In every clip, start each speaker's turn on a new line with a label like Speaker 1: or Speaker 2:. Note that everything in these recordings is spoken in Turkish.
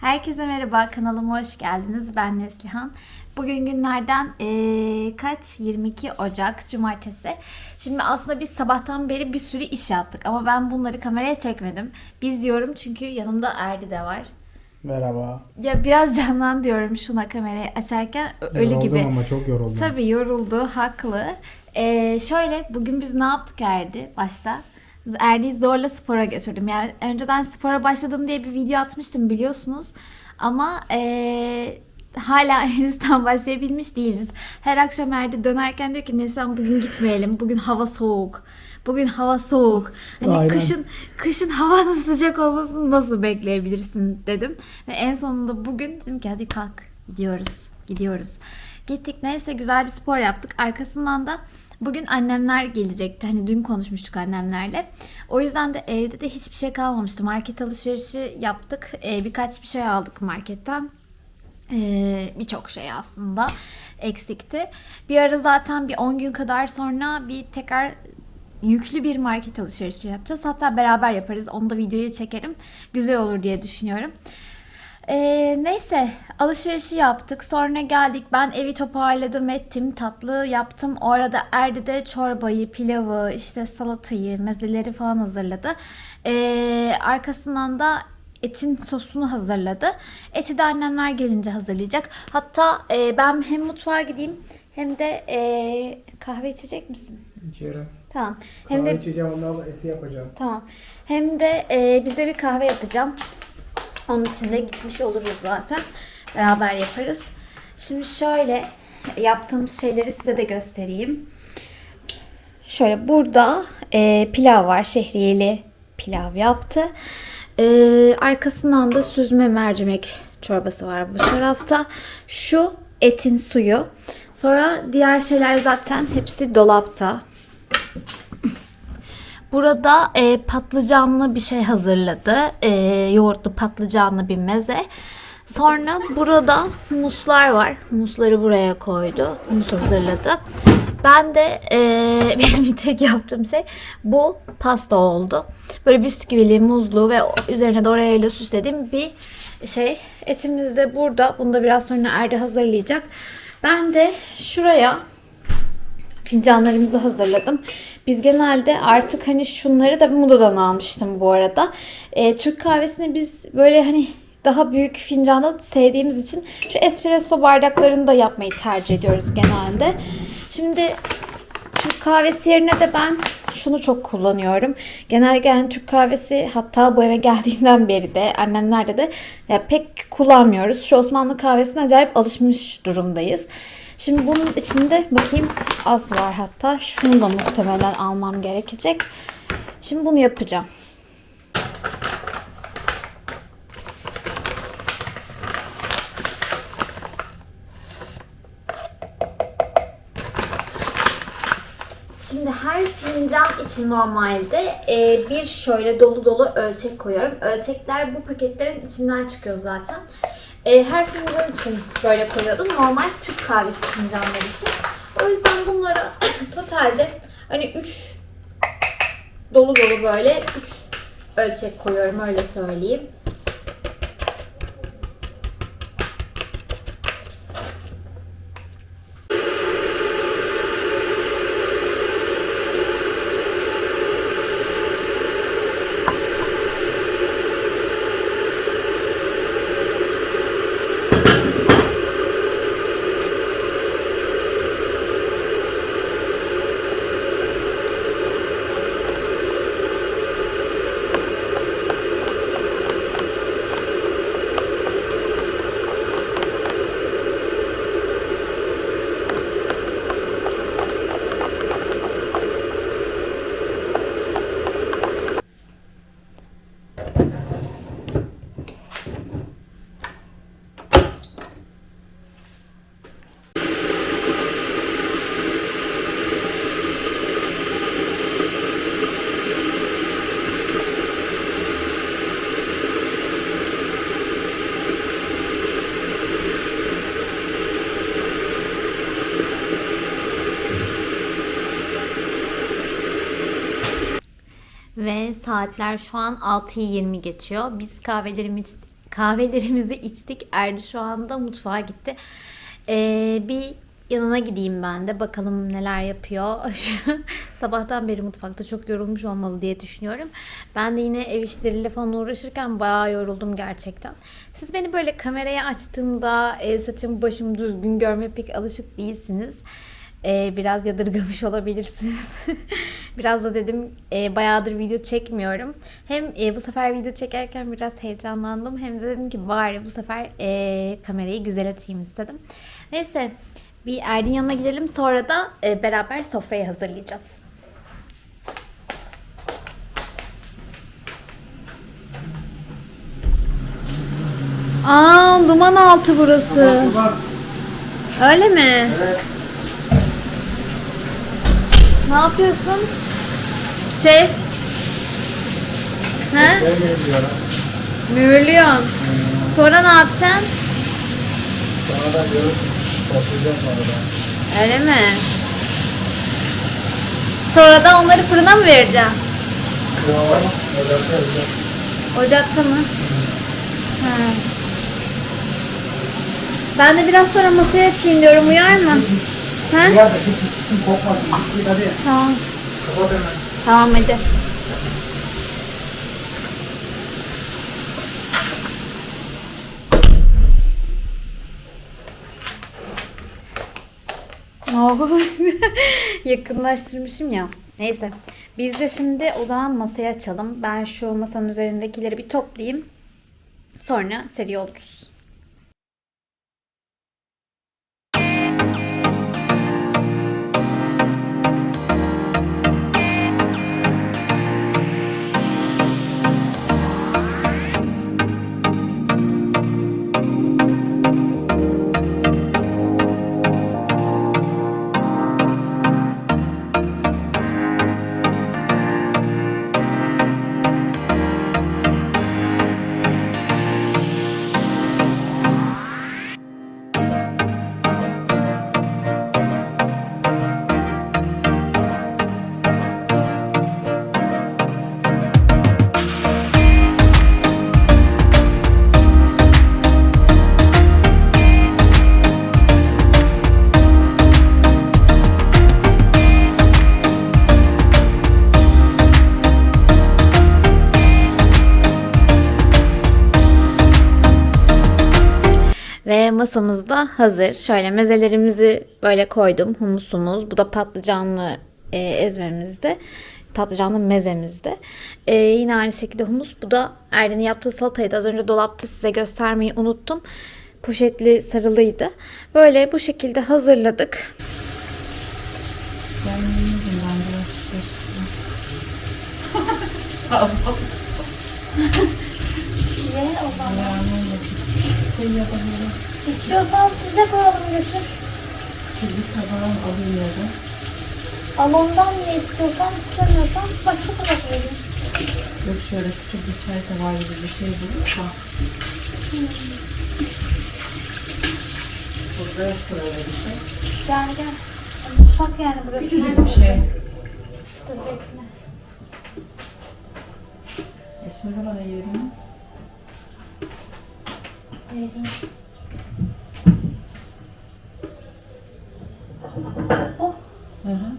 Speaker 1: Herkese merhaba, kanalıma hoş geldiniz. Ben Neslihan. Bugün günlerden eee, kaç? 22 Ocak, Cumartesi. Şimdi aslında biz sabahtan beri bir sürü iş yaptık ama ben bunları kameraya çekmedim. Biz diyorum çünkü yanımda Erdi de var.
Speaker 2: Merhaba.
Speaker 1: Ya biraz canlan diyorum şuna kamerayı açarken ölü
Speaker 2: Yoruldum
Speaker 1: gibi.
Speaker 2: ama çok yoruldum.
Speaker 1: Tabii yoruldu, haklı. Ee, şöyle bugün biz ne yaptık Erdi başta? Erdi'yi zorla spora götürdüm. Yani önceden spora başladım diye bir video atmıştım biliyorsunuz. Ama ee, hala henüz tam başlayabilmiş değiliz. Her akşam Erdi dönerken diyor ki Neslihan bugün gitmeyelim. Bugün hava soğuk. Bugün hava soğuk. Hani
Speaker 2: Aynen.
Speaker 1: kışın kışın havanın sıcak olmasını nasıl bekleyebilirsin dedim. Ve en sonunda bugün dedim ki hadi kalk gidiyoruz. Gidiyoruz. Gittik neyse güzel bir spor yaptık. Arkasından da bugün annemler gelecekti. Hani dün konuşmuştuk annemlerle. O yüzden de evde de hiçbir şey kalmamıştı. Market alışverişi yaptık. Ee, birkaç bir şey aldık marketten. Ee, birçok şey aslında eksikti. Bir ara zaten bir 10 gün kadar sonra bir tekrar yüklü bir market alışverişi yapacağız. Hatta beraber yaparız. Onu da videoya çekerim. Güzel olur diye düşünüyorum. Ee, neyse alışverişi yaptık. Sonra geldik. Ben evi toparladım ettim. Tatlı yaptım. O arada Erdi de çorbayı, pilavı, işte salatayı, mezeleri falan hazırladı. Ee, arkasından da etin sosunu hazırladı. Eti de annemler gelince hazırlayacak. Hatta e, ben hem mutfağa gideyim hem de e, kahve içecek misin?
Speaker 2: İçeri.
Speaker 1: Tamam. Hem
Speaker 2: Kahve
Speaker 1: de
Speaker 2: içeceğim ondan sonra eti yapacağım.
Speaker 1: Tamam. Hem de e, bize bir kahve yapacağım. Onun için de gitmiş oluruz zaten. Beraber yaparız. Şimdi şöyle yaptığımız şeyleri size de göstereyim. Şöyle burada e, pilav var. Şehriyeli pilav yaptı. E, arkasından da süzme mercimek çorbası var bu tarafta. Şu etin suyu. Sonra diğer şeyler zaten hepsi dolapta. Burada e, patlıcanlı bir şey hazırladı. E, yoğurtlu patlıcanlı bir meze. Sonra burada muslar var. Musları buraya koydu. Mus hazırladı. Ben de e, benim bir tek yaptığım şey bu pasta oldu. Böyle bisküvili, muzlu ve üzerine de oraya süslediğim bir şey. Etimiz de burada. Bunu da biraz sonra Erdi hazırlayacak. Ben de şuraya fincanlarımızı hazırladım. Biz genelde artık hani şunları da Moda'dan almıştım bu arada. Ee, Türk kahvesini biz böyle hani daha büyük fincanda sevdiğimiz için şu espresso bardaklarını da yapmayı tercih ediyoruz genelde. Şimdi Türk kahvesi yerine de ben şunu çok kullanıyorum. Genelde yani Türk kahvesi hatta bu eve geldiğimden beri de annemlerde de ya pek kullanmıyoruz. Şu Osmanlı kahvesine acayip alışmış durumdayız. Şimdi bunun içinde bakayım az var hatta. Şunu da muhtemelen almam gerekecek. Şimdi bunu yapacağım. Şimdi her fincan için normalde e, bir şöyle dolu dolu ölçek koyuyorum. Ölçekler bu paketlerin içinden çıkıyor zaten. E, her fincan için böyle koyuyordum. Normal Türk kahvesi fincanları için. O yüzden bunları totalde hani 3 dolu dolu böyle 3 ölçek koyuyorum öyle söyleyeyim. Saatler şu an 6'yı 20 geçiyor. Biz kahvelerimiz, kahvelerimizi içtik. Erdi şu anda mutfağa gitti. Ee, bir yanına gideyim ben de. Bakalım neler yapıyor. Sabahtan beri mutfakta çok yorulmuş olmalı diye düşünüyorum. Ben de yine ev işleriyle falan uğraşırken bayağı yoruldum gerçekten. Siz beni böyle kameraya açtığımda e, saçım başım düzgün görmeye pek alışık değilsiniz. Ee, biraz yadırgamış olabilirsiniz. biraz da dedim e, bayağıdır video çekmiyorum. Hem e, bu sefer video çekerken biraz heyecanlandım. Hem de dedim ki bari bu sefer e, kamerayı güzel açayım istedim. Neyse bir Erdin yanına gidelim. Sonra da e, beraber sofrayı hazırlayacağız. Aa duman altı burası. Öyle mi?
Speaker 2: Evet.
Speaker 1: Ne yapıyorsun? Şey. He? Mühürlüyorsun. Sonra ne yapacaksın?
Speaker 2: Sonra da diyorum. Toplayacağım orada.
Speaker 1: Öyle mi? Sonra da onları fırına mı vereceksin?
Speaker 2: Kıyamam. Ocakta yapacağım.
Speaker 1: Ocakta mı? Ha. Ben de biraz sonra masaya açayım diyorum. Uyar mı? Ha?
Speaker 2: Biraz da hiç hiç kokmasın. Git hadi.
Speaker 1: Tamam.
Speaker 2: Kapat hemen.
Speaker 1: Tamam hadi. Oh, yakınlaştırmışım ya. Neyse. Biz de şimdi o zaman masayı açalım. Ben şu masanın üzerindekileri bir toplayayım. Sonra seri oluruz. Ve masamız da hazır. Şöyle mezelerimizi böyle koydum. Humusumuz. Bu da patlıcanlı e, ezmemizde. Patlıcanlı mezemizde. E, yine aynı şekilde humus. Bu da Erdin'in yaptığı salataydı. Az önce dolapta size göstermeyi unuttum. Poşetli sarılıydı. Böyle bu şekilde hazırladık. İstiyorsan siz de koyalım götür.
Speaker 3: Bir tabağın alayım ya da.
Speaker 1: Al ondan ne istiyorsan istemiyorsan başka tabak vereyim.
Speaker 3: Yok şöyle küçük bir çay tabağı gibi bir şey bulursa. Burada yok böyle bir şey.
Speaker 1: Gel gel. Mutfak yani burası.
Speaker 3: Küçücük bir şey.
Speaker 1: Dur bekle.
Speaker 3: E söyle bana yerini.
Speaker 1: Vereyim.
Speaker 3: Hı hı.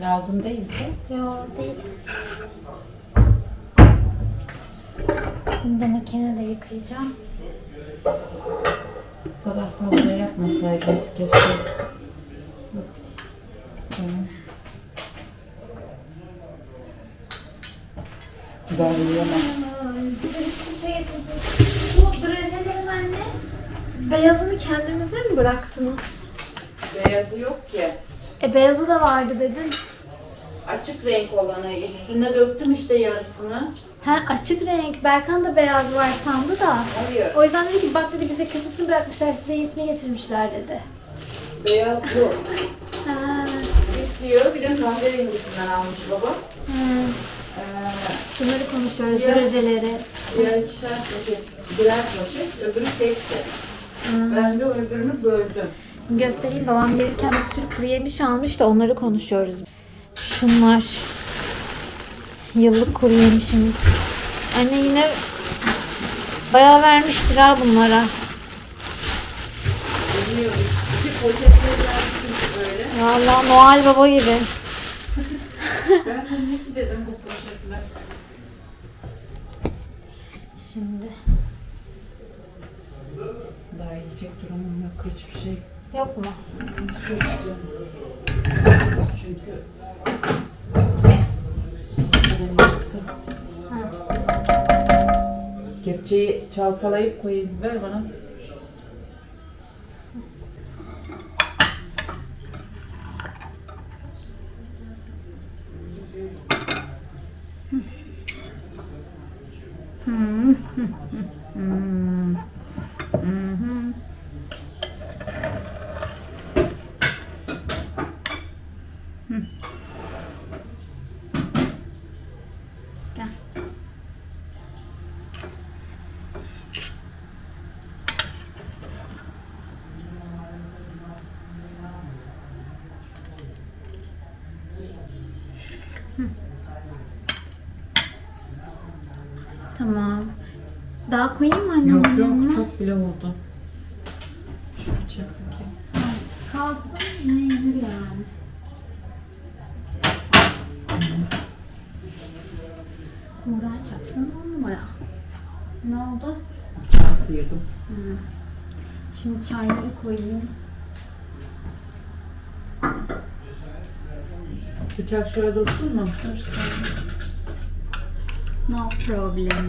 Speaker 3: Lazım değilse.
Speaker 1: Yo değil. Bunu da makinede yıkayacağım.
Speaker 3: Bu kadar fazla yapmasaydınız keşke. Yok. Tamam. Ben yiyemem.
Speaker 1: Bu drajelerin anne beyazını kendinize mi bıraktınız?
Speaker 4: Beyazı yok ki.
Speaker 1: E beyazı da vardı dedin.
Speaker 4: Açık renk olanı. Üstüne döktüm işte yarısını.
Speaker 1: Ha açık renk. Berkan da beyaz var sandı da.
Speaker 4: Hayır.
Speaker 1: O yüzden dedi ki bak dedi bize kötüsünü bırakmışlar size iyisini getirmişler dedi.
Speaker 4: Beyaz yok.
Speaker 1: Ha,
Speaker 4: Bir siyahı bir de kahverengisinden almış baba. Ee,
Speaker 1: Şunları konuşuyoruz
Speaker 4: Siyah.
Speaker 1: drajeleri.
Speaker 4: diğer ikişer poşet, birer poşet, öbürü tekti. Ben de öbürünü böldüm.
Speaker 1: Göstereyim babam gelirken bir sürü kuru yemiş almış da onları konuşuyoruz. Şunlar. Yıllık kuru yemişimiz. Anne yine bayağı vermiştir ha bunlara. Vallahi Noel Baba gibi.
Speaker 4: Ben de ne dedim bu poşetler.
Speaker 1: Şimdi
Speaker 4: Yiyecek durumum yok hiçbir şey.
Speaker 1: yok mu?
Speaker 4: Su içeceğim. Çünkü. Kepçeyi çalkalayıp koyayım. Ver bana.
Speaker 1: Tamam. Daha koyayım mı anne?
Speaker 4: Yok yok çok bile oldu. Şu bıçaktaki.
Speaker 1: Kalsın yenir yani. Murat çapsın on numara. Ne oldu?
Speaker 4: Bıçağı sıyırdım.
Speaker 1: Şimdi çayları koyayım.
Speaker 4: Bıçak şöyle dursun mu?
Speaker 1: No problem.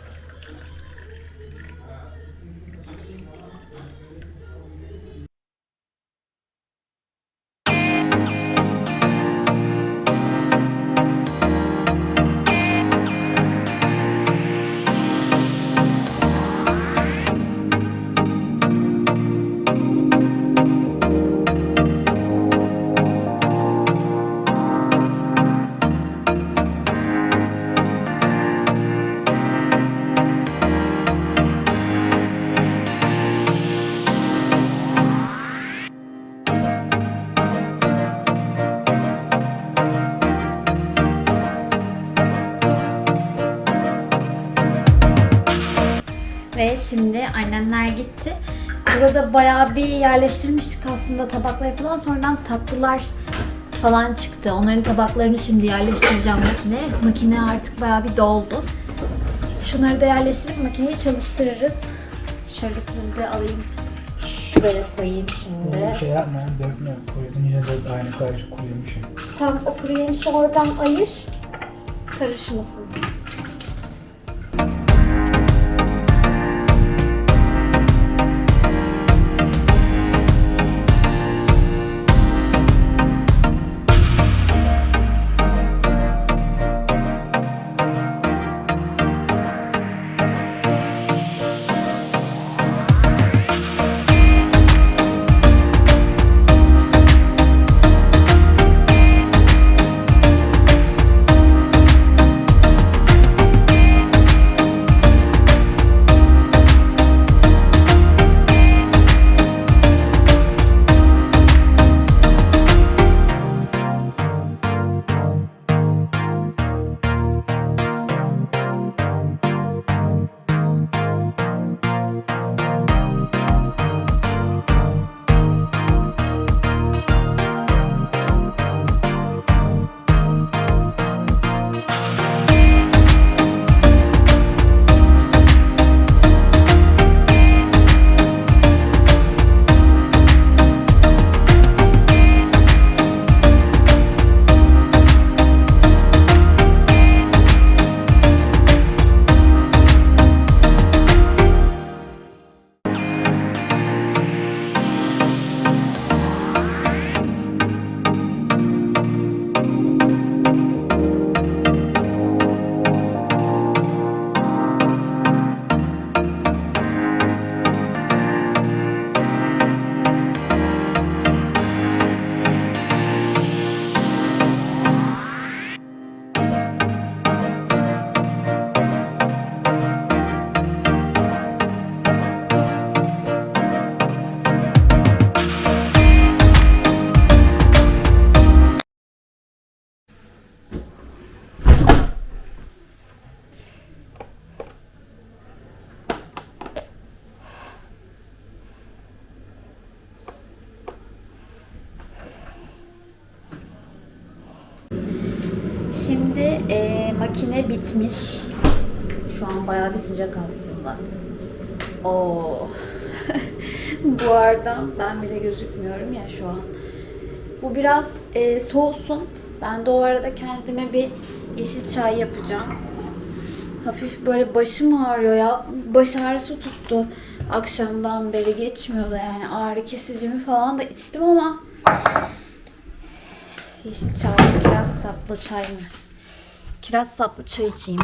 Speaker 1: annemler gitti. Burada bayağı bir yerleştirmiştik aslında tabakları falan. Sonradan tatlılar falan çıktı. Onların tabaklarını şimdi yerleştireceğim makineye. Makine artık bayağı bir doldu. Şunları da yerleştirip makineyi çalıştırırız. Şöyle sizi de alayım. Şuraya koyayım şimdi.
Speaker 2: Bu şey yapma, dökme. Koydun yine de aynı karışık koymuşum.
Speaker 1: Tam o kuru yemişi oradan ayır. Karışmasın. Bitmiş. Şu an bayağı bir sıcak aslında. Oo. Buhardan ben bile gözükmüyorum ya şu an. Bu biraz eee, soğusun. Ben de o arada kendime bir yeşil çay yapacağım. Hafif böyle başım ağrıyor ya. Baş ağrısı tuttu. Akşamdan beri geçmiyordu yani. Ağrı kesicimi falan da içtim ama Yeşil çay mı, kiraz saplı çay mı? Kiraz saplı çay içeyim.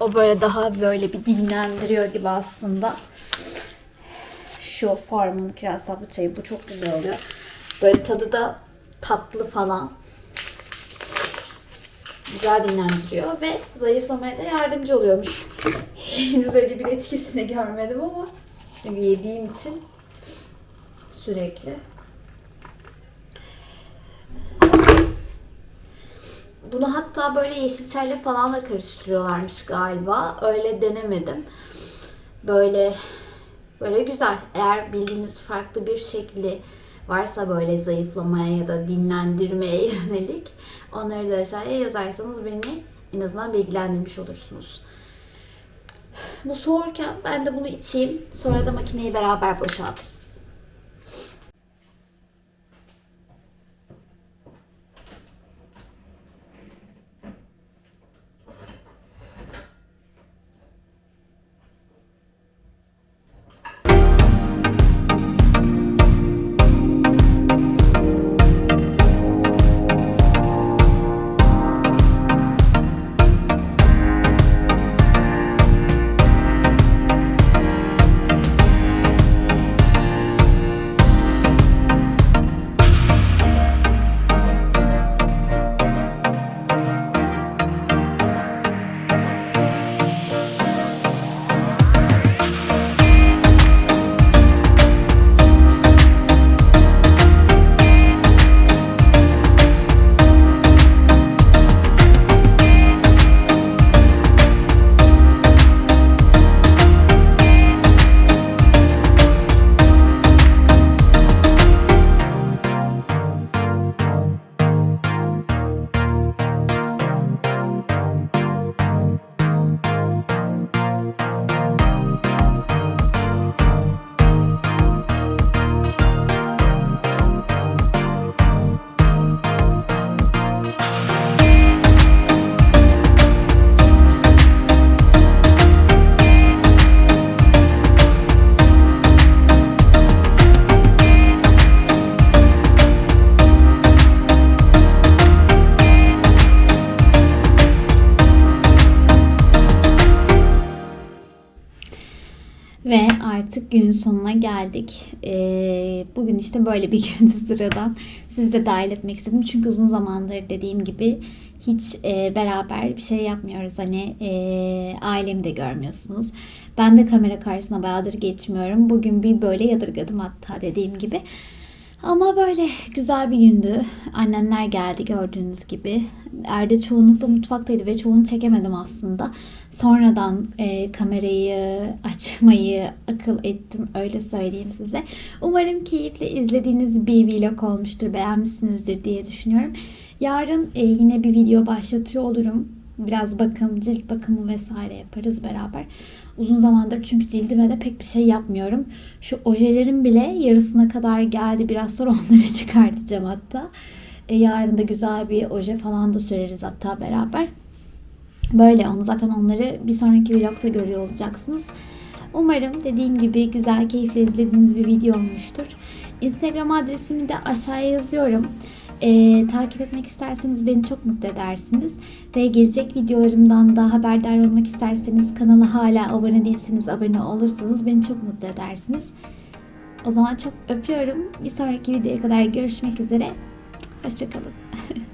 Speaker 1: O böyle daha böyle bir dinlendiriyor gibi aslında. Şu Farm'ın kiraz saplı çayı bu çok güzel oluyor. Böyle tadı da tatlı falan. Güzel dinlendiriyor ve zayıflamaya da yardımcı oluyormuş. Henüz öyle bir etkisini görmedim ama yediğim için sürekli. Bunu hatta böyle yeşil çayla falan da karıştırıyorlarmış galiba. Öyle denemedim. Böyle böyle güzel. Eğer bildiğiniz farklı bir şekli varsa böyle zayıflamaya ya da dinlendirmeye yönelik onları da aşağıya yazarsanız beni en azından bilgilendirmiş olursunuz. Bu soğurken ben de bunu içeyim. Sonra da makineyi beraber boşaltırız. Artık günün sonuna geldik. Ee, bugün işte böyle bir gündü sıradan. Sizi de dahil etmek istedim. Çünkü uzun zamandır dediğim gibi hiç e, beraber bir şey yapmıyoruz. Hani e, ailemi de görmüyorsunuz. Ben de kamera karşısına bayağıdır geçmiyorum. Bugün bir böyle yadırgadım hatta dediğim gibi. Ama böyle güzel bir gündü. Annemler geldi gördüğünüz gibi. Erde çoğunlukla mutfaktaydı ve çoğunu çekemedim aslında. Sonradan e, kamerayı açmayı akıl ettim öyle söyleyeyim size. Umarım keyifle izlediğiniz bir vlog olmuştur. Beğenmişsinizdir diye düşünüyorum. Yarın e, yine bir video başlatıyor olurum. Biraz bakım, cilt bakımı vesaire yaparız beraber. Uzun zamandır çünkü cildime de pek bir şey yapmıyorum. Şu ojelerin bile yarısına kadar geldi. Biraz sonra onları çıkartacağım hatta. E, yarın da güzel bir oje falan da süreriz hatta beraber. Böyle onu zaten onları bir sonraki vlogta görüyor olacaksınız. Umarım dediğim gibi güzel, keyifle izlediğiniz bir video olmuştur. Instagram adresimi de aşağıya yazıyorum. Ee, takip etmek isterseniz beni çok mutlu edersiniz. Ve gelecek videolarımdan da haberdar olmak isterseniz kanala hala abone değilseniz abone olursanız beni çok mutlu edersiniz. O zaman çok öpüyorum. Bir sonraki videoya kadar görüşmek üzere. Hoşçakalın.